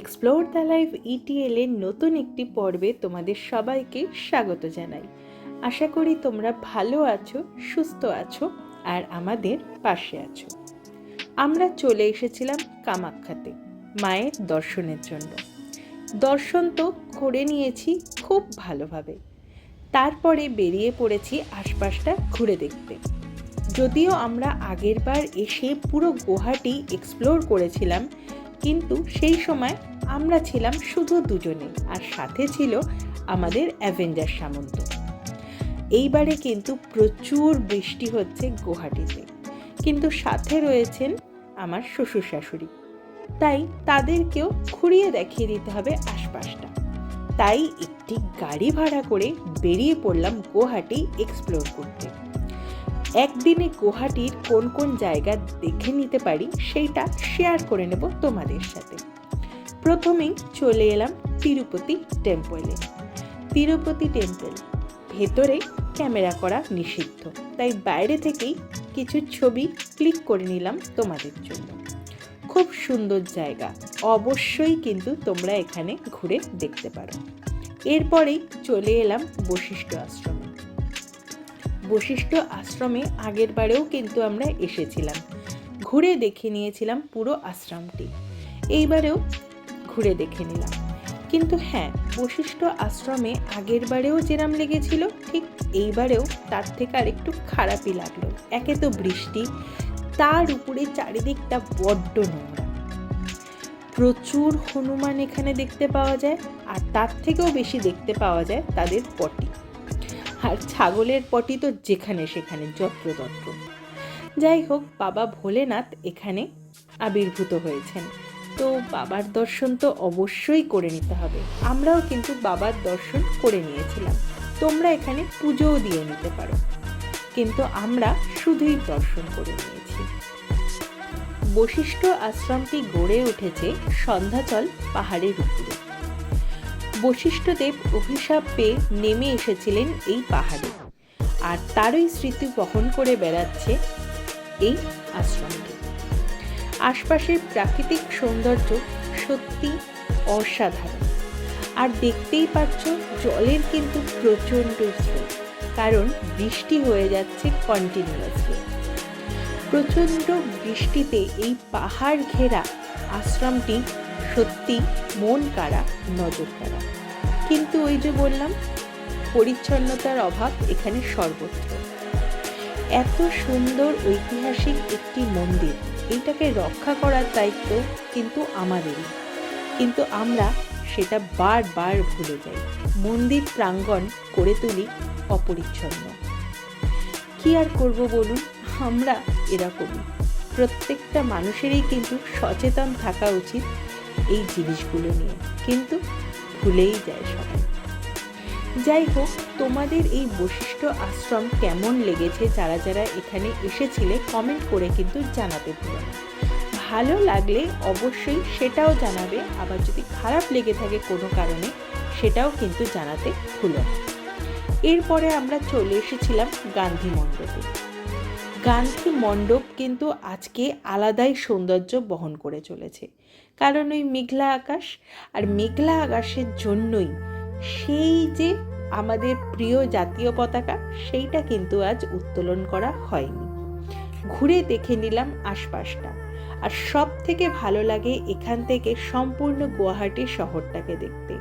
Explore the life ETL এর নতুন একটি পর্বে তোমাদের সবাইকে স্বাগত জানাই। আশা করি তোমরা ভালো আছো, সুস্থ আছো আর আমাদের পাশে আছো। আমরা চলে এসেছিলাম কামাখ্যাতে, মায়ের দর্শনের জন্য। দর্শন তো করে নিয়েছি খুব ভালোভাবে। তারপরে বেরিয়ে পড়েছি আশপাশটা ঘুরে দেখতে। যদিও আমরা আগেরবার এসে পুরো গুহাটি এক্সপ্লোর করেছিলাম কিন্তু সেই সময় আমরা ছিলাম শুধু দুজনে, আর সাথে ছিল আমাদের অ্যাভেঞ্জার সামন্ত। এইবারে কিন্তু প্রচুর বৃষ্টি হচ্ছে গুয়াহাটিতে, কিন্তু সাথে রয়েছেন আমার শ্বশুর শাশুড়ি তাই তাদেরকেও ঘুরিয়ে দেখিয়ে দিতে হবে আশপাশটা। তাই একটি গাড়ি ভাড়া করে বেরিয়ে পড়লাম গুয়াহাটি এক্সপ্লোর করতে। একদিনে গুয়াহাটির কোন কোন জায়গা দেখে নিতে পারি সেইটা শেয়ার করে নেব তোমাদের সাথে। প্রথমেই চলে এলাম তিরুপতি টেম্পলে তিরুপতি টেম্পল ভেতরে ক্যামেরা করা নিষিদ্ধ। তাই বাইরে থেকেই কিছু ছবি ক্লিক করে নিলাম তোমাদের জন্য। খুব সুন্দর জায়গা, অবশ্যই কিন্তু তোমরা এখানে ঘুরে দেখতে পারো। এরপরেই চলে এলাম বশিষ্ঠ আশ্রমে। বশিষ্ঠ আশ্রমে আগের বারেও কিন্তু আমরা এসেছিলাম। ঘুরে দেখে নিয়েছিলাম পুরো আশ্রমটি। এইবারেও ঘুরে দেখে নিলাম। কিন্তু হ্যাঁ বশিষ্ঠ আশ্রমে আগের বারেও যেরাম লেগেছিল, ঠিক এইবারেও তার থেকে আর একটু খারাপই লাগল। একে তো বৃষ্টি, তার উপরে চারিদিকটা বড্ড নোংরা। প্রচুর হনুমান এখানে দেখতে পাওয়া যায়, আর তার থেকেও বেশি দেখতে পাওয়া যায় তাদের পটি। আর ছাগলের পটি তো যেখানে সেখানে যত্রতত্র। যাই হোক, বাবা ভোলেনাথ এখানে আবির্ভূত হয়েছেন। তো বাবার দর্শন তো অবশ্যই করে নিতে হবে। আমরাও কিন্তু বাবার দর্শন করে নিয়েছিলাম। তোমরা এখানে পুজোও দিয়ে নিতে পারো। কিন্তু আমরা শুধুই দর্শন করে নিয়েছি। বশিষ্ঠ আশ্রমটি গড়ে উঠেছে সন্ধ্যাচল পাহাড়ের উপরে। বশিষ্ঠদেব অভিশাপ পেয়ে নেমে এসেছিলেন এই পাহাড়ে। আর তারই স্মৃতি বহন করে বেড়াচ্ছে এই আশ্রমটি। আশপাশের প্রাকৃতিক সৌন্দর্য সত্যি অসাধারণ। আর দেখতেই পাচ্ছ, জলের কিন্তু প্রচণ্ড স্রোত, কারণ বৃষ্টি হয়ে যাচ্ছে কন্টিনিউয়াসলি প্রচণ্ড বৃষ্টিতে এই পাহাড় ঘেরা আশ্রমটি সত্যি মন কাড়া নজর কাড়া কিন্তু ওই যে বললাম, পরিচ্ছন্নতার অভাব এখানে সর্বত্র। এত সুন্দর ঐতিহাসিক একটি মন্দির এইটাকে রক্ষা করার দায়িত্ব কিন্তু আমাদেরই। কিন্তু আমরা সেটা বারবার ভুলে যাই। মন্দির প্রাঙ্গণ করে তুলি অপরিচ্ছন্ন। কি আর করব বলুন? আমরা এরকমই। প্রত্যেকটা মানুষেরই কিন্তু সচেতন থাকা উচিত এই জিনিসগুলো নিয়ে। কিন্তু ভুলেই যায় সবাই। যাই হোক, তোমাদের এই বৈশিষ্ট্য আশ্রম কেমন লেগেছে যারা যারা এখানে এসেছিলে কমেন্ট করে কিন্তু জানাতে ভুলো না। ভালো লাগলে অবশ্যই সেটাও জানাবে, আবার যদি খারাপ লেগে থাকে কোনো কারণে, সেটাও কিন্তু জানাতে ভুলো না। এরপরে আমরা চলে এসেছিলাম গান্ধী মণ্ডপে। গান্ধী মণ্ডপ কিন্তু আজকে আলাদাই সৌন্দর্য বহন করে চলেছে। কারণ ওই মেঘলা আকাশ আর মেঘলা আকাশের জন্যই সেই যে আমাদের প্রিয় জাতীয় পতাকা, সেইটা কিন্তু আজ উত্তোলন করা হয়নি। ঘুরে দেখে নিলাম আশপাশটা। আর সব থেকে ভালো লাগে এখান থেকে সম্পূর্ণ গুয়াহাটি শহরটাকে দেখতে।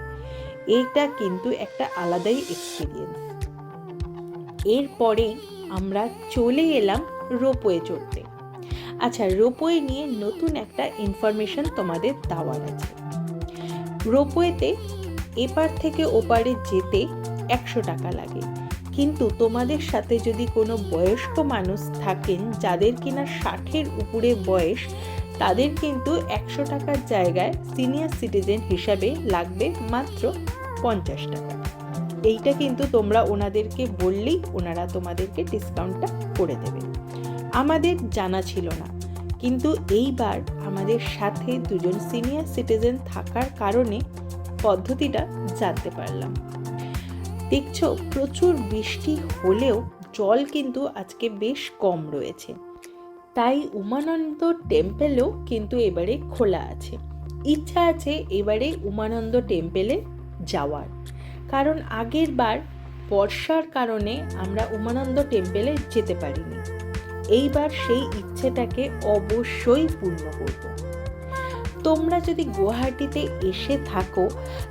এইটা কিন্তু একটা আলাদাই এক্সপিরিয়েন্স এরপরেই আমরা চলে এলাম রোপওয়ে চড়তে। আচ্ছা রোপওয়ে নিয়ে নতুন একটা ইনফরমেশন তোমাদের দেওয়ার আছে। রোপওয়েতে এপার থেকে ওপারে যেতে একশো টাকা লাগে। কিন্তু তোমাদের সাথে যদি কোনো বয়স্ক মানুষ থাকেন, যাদের কিনা ষাটের উপরে বয়স, তাদের কিন্তু একশো টাকার জায়গায় সিনিয়র সিটিজেন হিসাবে লাগবে মাত্র পঞ্চাশ টাকা। এইটা কিন্তু তোমরা ওনাদেরকে বললেই ওনারা তোমাদেরকে ডিসকাউন্টটা করে দেবে। আমাদের জানা ছিল না। কিন্তু এইবার আমাদের সাথে দুজন সিনিয়র সিটিজেন থাকার কারণে পদ্ধতিটা জানতে পারলাম। দেখছ, প্রচুর বৃষ্টি হলেও জল কিন্তু আজকে বেশ কম রয়েছে। তাই উমানন্দ টেম্পেলও কিন্তু এবারে খোলা আছে। ইচ্ছা আছে এবারে উমানন্দ টেম্পেলে যাওয়ার। কারণ আগের বার বর্ষার কারণে আমরা উমানন্দ টেম্পেলে যেতে পারিনি। এইবার সেই ইচ্ছেটাকে অবশ্যই পূর্ণ করব। তোমরা যদি গুয়াহাটিতে এসে থাকো,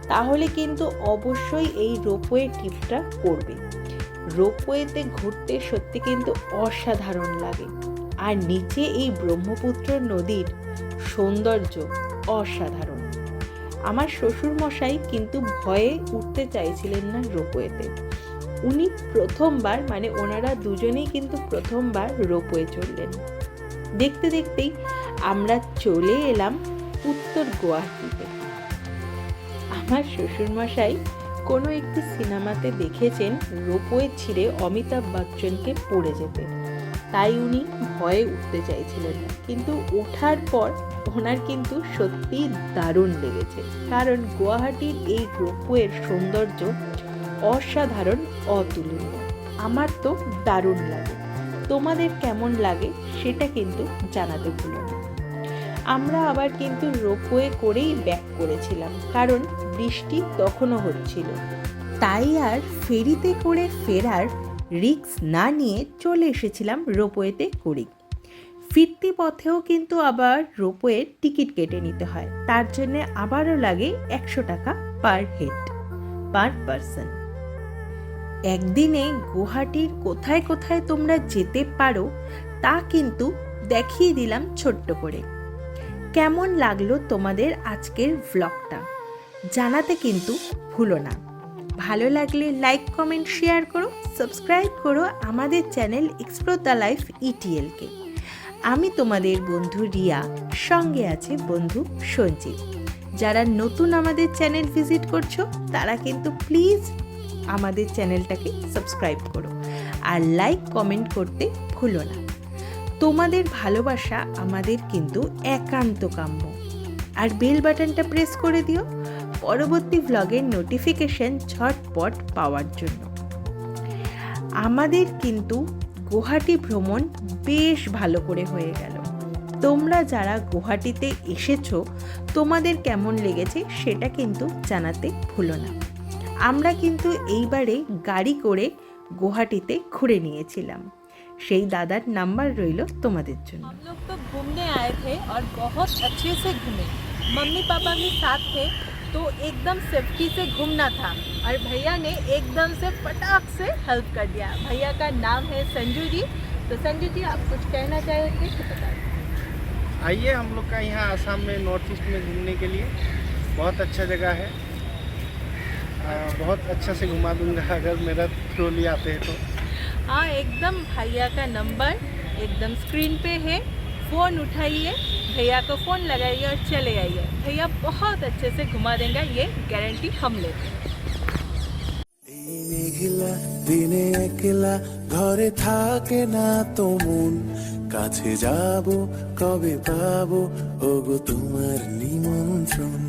তাহলে কিন্তু অবশ্যই এই রোপওয়ে ট্রিপটা করবে। রোপওয়েতে ঘুরতে সত্যি কিন্তু অসাধারণ লাগে। আর নিচে এই ব্রহ্মপুত্র নদীর সৌন্দর্য অসাধারণ। আমার শ্বশুরমশাই কিন্তু ভয়ে উঠতে চাইছিলেন না রোপওয়েতে। উনি প্রথমবার মানে ওনারা দুজনেই কিন্তু প্রথমবার রোপওয়ে চললেন। দেখতে দেখতেই আমরা চলে এলাম উত্তর গুয়াহাটিতে। আমার শ্বশুরমশাই কোনো একটি সিনেমাতে দেখেছেন রোপওয়ে ছিঁড়ে অমিতাভ বচ্চনকে পড়ে যেতে। তাই উনি ভয়ে উঠতে চাইছিলেন কিন্তু ওঠার পর ওনার কিন্তু সত্যি দারুণ লেগেছে। কারণ গুয়াহাটির এই রোপওয়ের সৌন্দর্য অসাধারণ, অতুলনীয়। আমার তো দারুণ লাগে। তোমাদের কেমন লাগে সেটা কিন্তু জানাতে ভুলো না। আমরা আবার কিন্তু রোপওয়ে করেই ব্যাক করেছিলাম, কারণ বৃষ্টি তখনও হচ্ছিল। তাই আর ফেরিতে করে ফেরার রিক্স না নিয়ে চলে এসেছিলাম রোপওয়েতে করেই ফিরতি পথেও কিন্তু আবার রোপওয়ের টিকিট কেটে নিতে হয়। তার জন্য আবারও লাগে একশো টাকা পার হেড, পার পারসন। একদিনে গুয়াহাটির কোথায় কোথায় তোমরা যেতে পারো, তা কিন্তু দেখিয়ে দিলাম ছোট্ট করে। কেমন লাগল তোমাদের আজকের ভ্লগটা জানাতে কিন্তু ভুলো না। ভালো লাগলে লাইক কমেন্ট শেয়ার করো সাবস্ক্রাইব করো আমাদের চ্যানেল এক্সপ্লোর দ্য লাইফ ইটিএলকে আমি তোমাদের বন্ধু রিয়া, সঙ্গে আছে বন্ধু সঞ্জিত। যারা নতুন আমাদের চ্যানেল ভিজিট করছ, তারা কিন্তু প্লিজ আমাদের চ্যানেলটাকে সাবস্ক্রাইব করো আর লাইক, কমেন্ট করতে ভুলো না। তোমাদের ভালোবাসা আমাদের কিন্তু একান্ত কাম্য। আর বেল বাটনটা প্রেস করে দিও পরবর্তী ভ্লগের নোটিফিকেশন ঝটপট পাওয়ার জন্য। আমাদের কিন্তু গুয়াহাটি ভ্রমণ বেশ ভালো করে হয়ে গেল। তোমরা যারা গুয়াহাটিতে এসেছ, তোমাদের কেমন লেগেছে সেটা কিন্তু জানাতে ভুলো না। আমরা কিন্তু এইবারে গাড়ি করে গুয়াহাটিতে ঘুরে নিয়েছিলাম সেই দাদার নাম্বার রইল তোমাদের জন্য हम लोग तो घूमने आए थे और बहुत अच्छे से घूमे मम्मी पापा भी साथ थे तो एकदम सेफ्टी से घूमना था और भैया ने एकदम से फटाक से हेल्प कर दिया भैया का नाम है संजू जी तो संजू जी आप कुछ कहना चाहेंगे तो बताइए आइए हम लोग का यहाँ आसाम में नॉर्थ ईस्ट में घूमने के लिए बहुत अच्छा जगह है आ, बहुत अच्छा से घुमा दूंगा अगर मेरा ट्रोली आते हैं तो हाँ एकदम भैया का नंबर एकदम स्क्रीन पे है फ़ोन उठाइए भैया को फ़ोन लगाइए और चले आइए भैया बहुत अच्छे से घुमा देंगे ये गारंटी हम लेते हैं এই মেঘলা দিনে একলা ঘরে থাকে না তো মন কাছে যাব কবে পাবো ওগো তোমার নিমন্ত্রণ